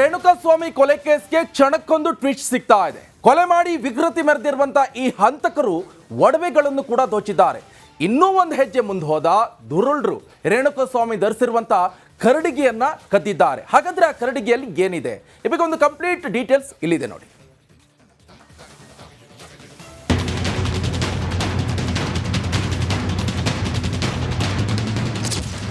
ರೇಣುಕಾಸ್ವಾಮಿ ಕೊಲೆ ಕೇಸ್ಗೆ ಕ್ಷಣಕ್ಕೊಂದು ಟ್ವಿಸ್ಟ್ ಸಿಗ್ತಾ ಇದೆ. ಕೊಲೆ ಮಾಡಿ ವಿಕೃತಿ ಮೆರೆದಿರುವಂತ ಈ ಹಂತಕರು ಒಡವೆಗಳನ್ನು ಕೂಡ ದೋಚಿದ್ದಾರೆ. ಇನ್ನೂ ಒಂದು ಹೆಜ್ಜೆ ಮುಂದೆ ಹೋದ ದುರುಳ್ರು ರೇಣುಕಾಸ್ವಾಮಿ ಧರಿಸಿರುವಂತ ಕರಡಿಗೆಯನ್ನ ಕದ್ದಿದ್ದಾರೆ. ಹಾಗಾದ್ರೆ ಆ ಕರಡಿಗೆಯಲ್ಲಿ ಏನಿದೆ? ಒಂದು ಕಂಪ್ಲೀಟ್ ಡೀಟೇಲ್ಸ್ ಇಲ್ಲಿದೆ ನೋಡಿ.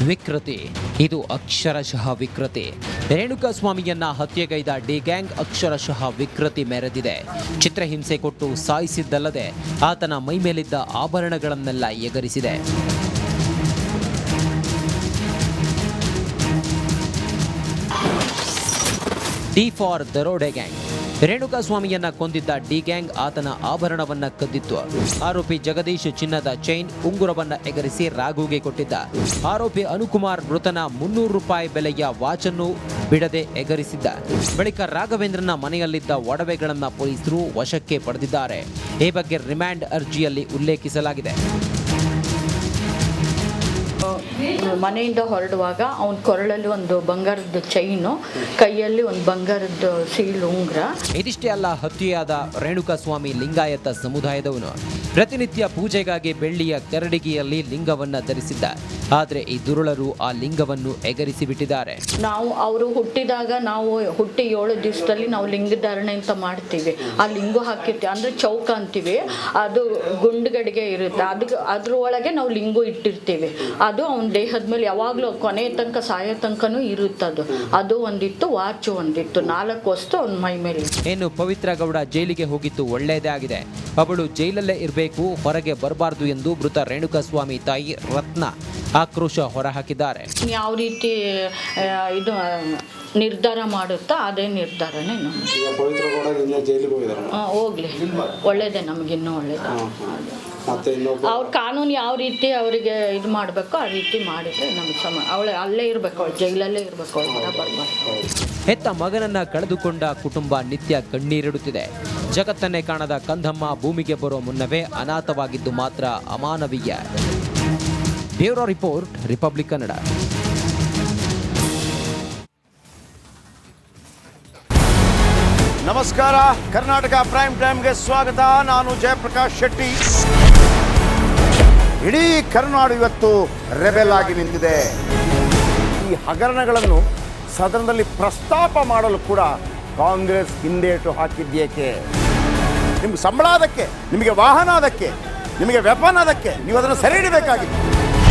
ವಿಕೃತಿ. ಇದು ಅಕ್ಷರಶಃ ವಿಕೃತಿ. ರೇಣುಕಾಸ್ವಾಮಿಯನ್ನ ಹತ್ಯೆಗೈದ ಡಿ ಗ್ಯಾಂಗ್ ಅಕ್ಷರಶಃ ವಿಕೃತಿ ಮೆರೆದಿದೆ. ಚಿತ್ರಹಿಂಸೆ ಕೊಟ್ಟು ಸಾಯಿಸಿದ್ದಲ್ಲದೆ ಆತನ ಮೈಮೇಲಿದ್ದ ಆಭರಣಗಳನ್ನೆಲ್ಲ ಎಗರಿಸಿದೆ. ಡಿ ಫಾರ್ ದರೋಡೆ ಗ್ಯಾಂಗ್. ರೇಣುಕಾಸ್ವಾಮಿಯನ್ನ ಕೊಂದಿದ್ದ ಡಿ ಗ್ಯಾಂಗ್ ಆತನ ಆಭರಣವನ್ನ ಕದ್ದಿತ್ತು. ಆರೋಪಿ ಜಗದೀಶ್ ಚಿನ್ನದ ಚೈನ್ ಉಂಗುರವನ್ನ ಎಗರಿಸಿ ರಾಘುಗೆ ಕೊಟ್ಟಿದ್ದ. ಆರೋಪಿ ಅನುಕುಮಾರ್ ಮೃತನ ಮುನ್ನೂರು ರೂಪಾಯಿ ಬೆಲೆಯ ವಾಚನ್ನು ಬಿಡದೆ ಎಗರಿಸಿದ್ದ. ಬಳಿಕ ರಾಘವೇಂದ್ರನ ಮನೆಯಲ್ಲಿದ್ದ ಒಡವೆಗಳನ್ನ ಪೊಲೀಸರು ವಶಕ್ಕೆ ಪಡೆದಿದ್ದಾರೆ. ಈ ಬಗ್ಗೆ ರಿಮ್ಯಾಂಡ್ ಅರ್ಜಿಯಲ್ಲಿ ಉಲ್ಲೇಖಿಸಲಾಗಿದೆ. ಮನೆಯಿಂದ ಹೊರಡುವಾಗ ಅವನ ಕೊರಳಲ್ಲಿ ಒಂದು ಬಂಗಾರದ ಚೈನು ಕೈಯಲ್ಲಿ ಒಂದು ಬಂಗಾರದ ಸೀಲ್ ಉಂಗ್ರ. ಇದಿಷ್ಟೇ ಅಲ್ಲ, ಹತ್ಯೆಯಾದ ರೇಣುಕಾಸ್ವಾಮಿ ಲಿಂಗಾಯತ ಸಮುದಾಯದವನು. ಪ್ರತಿನಿತ್ಯ ಪೂಜೆಗಾಗಿ ಬೆಳ್ಳಿಯ ಕೆರಡಿಗೆಯಲ್ಲಿ ಲಿಂಗವನ್ನ ಧರಿಸಿದ್ದ. ಆದರೆ ಈ ದುರುಳರು ಆ ಲಿಂಗವನ್ನು ಎಗರಿಸಿ ಬಿಟ್ಟಿದ್ದಾರೆ ನಾವು ಅವರು ಹುಟ್ಟಿದಾಗ ನಾವು ಹುಟ್ಟಿ ಏಳು ದಿವಸದಲ್ಲಿ ನಾವು ಲಿಂಗ ಧಾರಣೆ ಅಂತ ಮಾಡ್ತೀವಿ. ಆ ಲಿಂಗ ಹಾಕಿರ್ತೀವಿ. ಅಂದ್ರೆ ಚೌಕ ಅಂತೀವಿ. ಅದು ಗುಂಡುಗಡೆಗೆ ಇರುತ್ತೆ. ಅದಕ್ಕೆ ಅದ್ರ ಒಳಗೆ ನಾವು ಲಿಂಗ ಇಟ್ಟಿರ್ತೀವಿ. ಅದು ಅವನ ದೇಹದ ಮೇಲೆ ಯಾವಾಗಲೂ ಕೊನೆ ತನಕ ಸಾಯೋ ತನಕನೂ ಇರುತ್ತೆ ಅದು. ಒಂದಿತ್ತು ವಾಚು ಒಂದಿತ್ತು. ನಾಲ್ಕು ವಸ್ತು ಅವನ ಮೈ ಮೇಲೆ ಏನು ಪವಿತ್ರ ಗೌಡ ಜೈಲಿಗೆ ಹೋಗಿದ್ದು ಒಳ್ಳೆಯದೇ ಆಗಿದೆ. ಅವಳು ಜೈಲಲ್ಲೇ ಇರಬೇಕು ಹೊರಗೆ ಬರಬಾರದು ಎಂದು ಮೃತ ರೇಣುಕಾಸ್ವಾಮಿ ತಾಯಿ ರತ್ನ. ಆಕ್ರೋಶ ಹೊರಹಾಕಿದ್ದಾರೆ. ಯಾವ ರೀತಿ ಇದು ನಿರ್ಧಾರ ಮಾಡುತ್ತಾ ಅದೇ ನಿರ್ಧಾರನೇ ನಮ್ದು. ಈಗ ಪವಿತ್ರ ಕೂಡ ನಿನ್ನೆ ಜೈಲಿಗೆ ಹೋಗಿದ್ದಾರೆ. ಹೋಗ್ಲಿ. ಒಳ್ಳೇದೇ ನಮಗಿನ್ನೂ ಒಳ್ಳೇದು. ಅವ್ರ ಕಾನೂನು ಯಾವ ರೀತಿ ಅವರಿಗೆ ಇದು ಮಾಡಬೇಕು ಆ ರೀತಿ ಮಾಡಿದ್ರೆ ನಮ್ಗೆ ಸಮ ಅವಳು ಅಲ್ಲೇ ಇರಬೇಕು ಅವಳು ಜೈಲಲ್ಲೇ ಇರಬೇಕು ಅವಳ ಬರಬಾರ್ದು. ಹೆತ್ತ ಮಗನನ್ನ ಕಳೆದುಕೊಂಡ ಕುಟುಂಬ ನಿತ್ಯ ಕಣ್ಣೀರಿಡುತ್ತಿದೆ. ಜಗತ್ತನ್ನೇ ಕಾಣದ ಕಂದಮ್ಮ ಭೂಮಿಗೆ ಬರೋ ಮುನ್ನವೇ ಅನಾಥವಾಗಿದ್ದು ಮಾತ್ರ ಅಮಾನವೀಯ. Bureau report, Republic Kannada. ನಮಸ್ಕಾರ, ಕರ್ನಾಟಕ ಪ್ರೈಮ್ ಟೈಮ್ಗೆ ಸ್ವಾಗತ. ನಾನು ಜಯಪ್ರಕಾಶ್ ಶೆಟ್ಟಿ. ಇಡೀ ಕರುನಾಡು ಇವತ್ತು ರೆಬೆಲ್ ಆಗಿ ನಿಂತಿದೆ. ಈ ಹಗರಣಗಳನ್ನು ಸದನದಲ್ಲಿ ಪ್ರಸ್ತಾಪ ಮಾಡಲು ಕೂಡ ಕಾಂಗ್ರೆಸ್ ಹಿಂದೇಟು ಹಾಕಿದ್ದೇಕೆ ನಿಮ್ಗೆ ಸಂಬಳ ಅದಕ್ಕೆ, ನಿಮಗೆ ವಾಹನ ಅದಕ್ಕೆ, ನಿಮಗೆ ವೆಪನ್ ಅದಕ್ಕೆ, ನೀವು ಅದನ್ನು ಸೆರೆ ಹಿಡಿಬೇಕಾಗಿತ್ತು